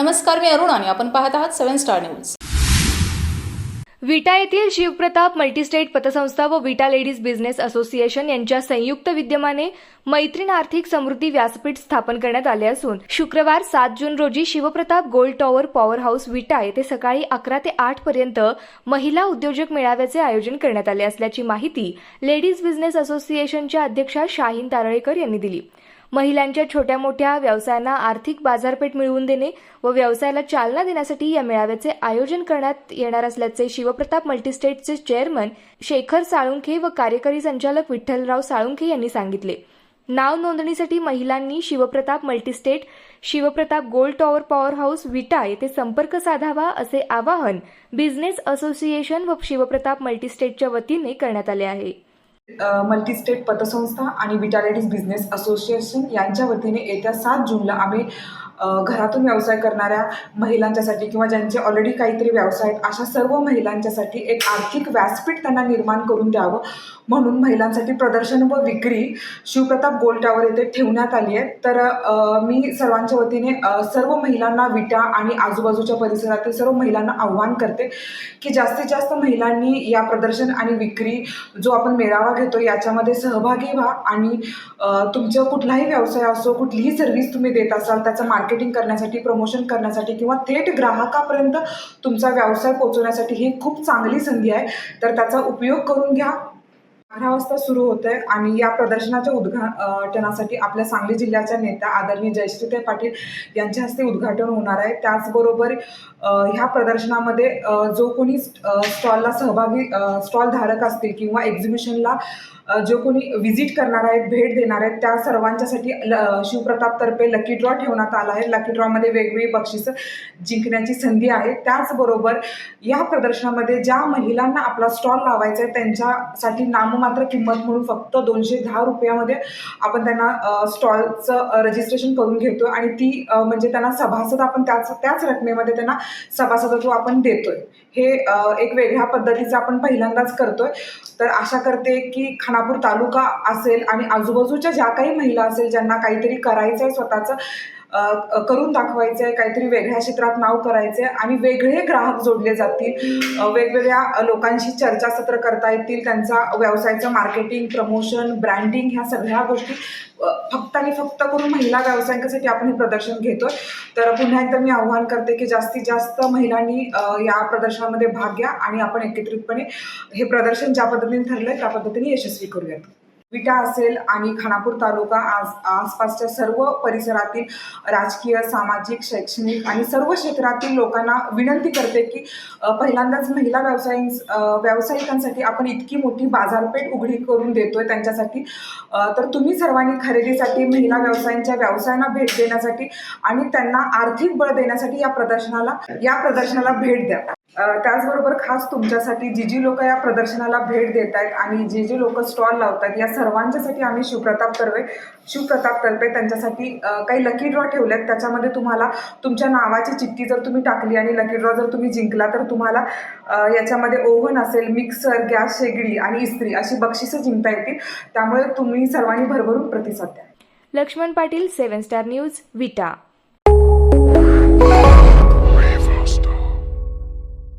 नमस्कार मी अरुण आणि आपण पाहत आहात सेव्हन स्टार न्यूज. विटा येथील शिवप्रताप मल्टीस्टेट पतसंस्था व विटा लेडीज बिझनेस असोसिएशन यांच्या संयुक्त विद्यमाने मैत्रीण आर्थिक समृद्धी व्यासपीठ स्थापन करण्यात आले असून शुक्रवार सात जून रोजी Shivpratap Gold Tower Power House Vita येथे सकाळी अकरा ते आठ पर्यंत महिला उद्योजक मेळाव्याचे आयोजन करण्यात आले असल्याची माहिती लेडीज बिझनेस असोसिएशनच्या अध्यक्षा शाहीन तारळेकर यांनी दिली. महिलांच्या छोट्या मोठ्या व्यवसायांना आर्थिक बाजारपेठ मिळवून देणे व व्यवसायाला चालना देण्यासाठी या मेळाव्याचे आयोजन करण्यात येणार असल्याचे शिवप्रताप मल्टीस्टेटचे चेअरमन शेखर साळुंखे व कार्यकारी संचालक विठ्ठलराव साळुंखे यांनी सांगितले. नाव नोंदणीसाठी महिलांनी Shivpratap multistate Shivpratap gold tower power house Vita येथे संपर्क साधावा असे आवाहन बिझनेस असोसिएशन व शिवप्रताप मल्टीस्टेटच्या वतीने करण्यात आले आहे. मल्टीस्टेट पतसंस्था आणि विटालिटीज बिझनेस असोसिएशन यांच्या वतीने येत्या सात जूनला आम्ही घरातून व्यवसाय करणाऱ्या महिलांच्यासाठी किंवा ज्यांचे ऑलरेडी काहीतरी व्यवसाय आहेत अशा सर्व महिलांच्यासाठी एक आर्थिक व्यासपीठ त्यांना निर्माण करून द्यावं. म्हणून महिलांसाठी प्रदर्शन व विक्री शिवप्रताप गोल्ड टावर येथे ठेवण्यात आली आहे. तर मी सर्वांच्या वतीने सर्व महिलांना विटा आणि आजूबाजूच्या परिसरातील सर्व महिलांना आव्हान करते की जास्तीत जास्त महिलांनी या प्रदर्शन आणि विक्री जो आपण मेळावा घेतो याच्यामध्ये सहभागी व्हा आणि तुमचा तुमचं कुठलाही व्यवसाय असो कुठलीही सर्व्हिस तुम्ही देत असाल त्याचं मार्केटिंग करण्यासाठी प्रमोशन करण्यासाठी किंवा थेट ग्राहकापर्यंत तुमचा व्यवसाय पोहोचवण्यासाठी ही खूप चांगली संधी आहे. तर त्याचा उपयोग करून घ्या. अकरा वाजता सुरू होत आहे आणि या प्रदर्शनाच्या उद्घाटनासाठी आपल्या सांगली जिल्ह्याच्या नेत्या आदरणीय जयश्रीताई पाटील यांच्या हस्ते उद्घाटन होणार आहे. त्याचबरोबर ह्या प्रदर्शनामध्ये जो कोणी स्टॉलला सहभागी स्टॉल धारक असतील किंवा एक्झिबिशनला जो कोणी व्हिजिट करणार आहेत भेट देणार आहेत त्या सर्वांच्यासाठी ल शिवप्रतापतर्फे लकी ड्रॉ ठेवण्यात आला आहे. लकी ड्रॉमध्ये वेगवेगळी बक्षिसं जिंकण्याची संधी आहे. त्याचबरोबर या प्रदर्शनामध्ये ज्या महिलांना आपला स्टॉल लावायचा आहे त्यांच्यासाठी नाम नाममात्र किंमत म्हणून फक्त दोनशे दहा रुपयामध्ये आपण त्यांना स्टॉलचं रजिस्ट्रेशन करून घेतो आणि ती म्हणजे त्यांना सभासद आपण त्याच त्याच रकमेमध्ये त्यांना सभासदत्व आपण देतोय. हे एक वेगळ्या पद्धतीचं आपण पहिल्यांदाच करतोय. तर आशा करते की खानापूर तालुका असेल आणि आजूबाजूच्या ज्या काही महिला असेल ज्यांना काहीतरी करायचं आहे स्वतःचं करून दाखवायचं आहे काहीतरी वेगळ्या क्षेत्रात नाव करायचं आहे आणि वेगळे ग्राहक जोडले जातील. वेगवेगळ्या लोकांशी चर्चासत्र करता येतील त्यांचा व्यवसायाचं मार्केटिंग प्रमोशन ब्रँडिंग ह्या सगळ्या गोष्टी फक्त आणि फक्त करून महिला व्यावसायिकांसाठी आपण हे प्रदर्शन घेतोय. तर पुन्हा एकदा मी आव्हान करते की जास्तीत जास्त महिलांनी या प्रदर्शनामध्ये भाग घ्या आणि आपण एकत्रितपणे हे प्रदर्शन ज्या पद्धतीने ठरलंय त्या पद्धतीने यशस्वी करूयात. विटा असेल आणि खानापूर तालुका आज आसपासच्या सर्व परिसरातील राजकीय सामाजिक शैक्षणिक आणि सर्व क्षेत्रातील लोकांना विनंती करते की पहिल्यांदाच महिला व्यावसायिक व्यावसायिकांसाठी आपण इतकी मोठी बाजारपेठ उघडी करून देतोय त्यांच्यासाठी. तर तुम्ही सर्वांनी खरेदीसाठी महिला व्यवसायांच्या व्यवसायांना भेट देण्यासाठी आणि त्यांना आर्थिक बळ देण्यासाठी या प्रदर्शनाला या प्रदर्शनाला भेट द्या. त्याचबरोबर खास तुमच्यासाठी जी जी लोक या प्रदर्शनाला भेट देत आहेत आणि जे जे लोक स्टॉल लावतात या सर्वांच्यासाठी आम्ही शिवप्रताप तर्फे शिवप्रताप तर्फे त्यांच्यासाठी काही लकी ड्रॉ ठेवलेत. त्याच्यामध्ये तुम्हाला तुमच्या नावाची चिठ्ठी जर तुम्ही टाकली आणि लकी ड्रॉ जर तुम्ही जिंकला तर तुम्हाला याच्यामध्ये ओव्हन असेल मिक्सर गॅस शेगडी आणि इस्त्री अशी बक्षिसं जिंकता येतील. त्यामुळे तुम्ही सर्वांनी भरभरून प्रतिसाद द्या. Laxman Patil seven star news Vita.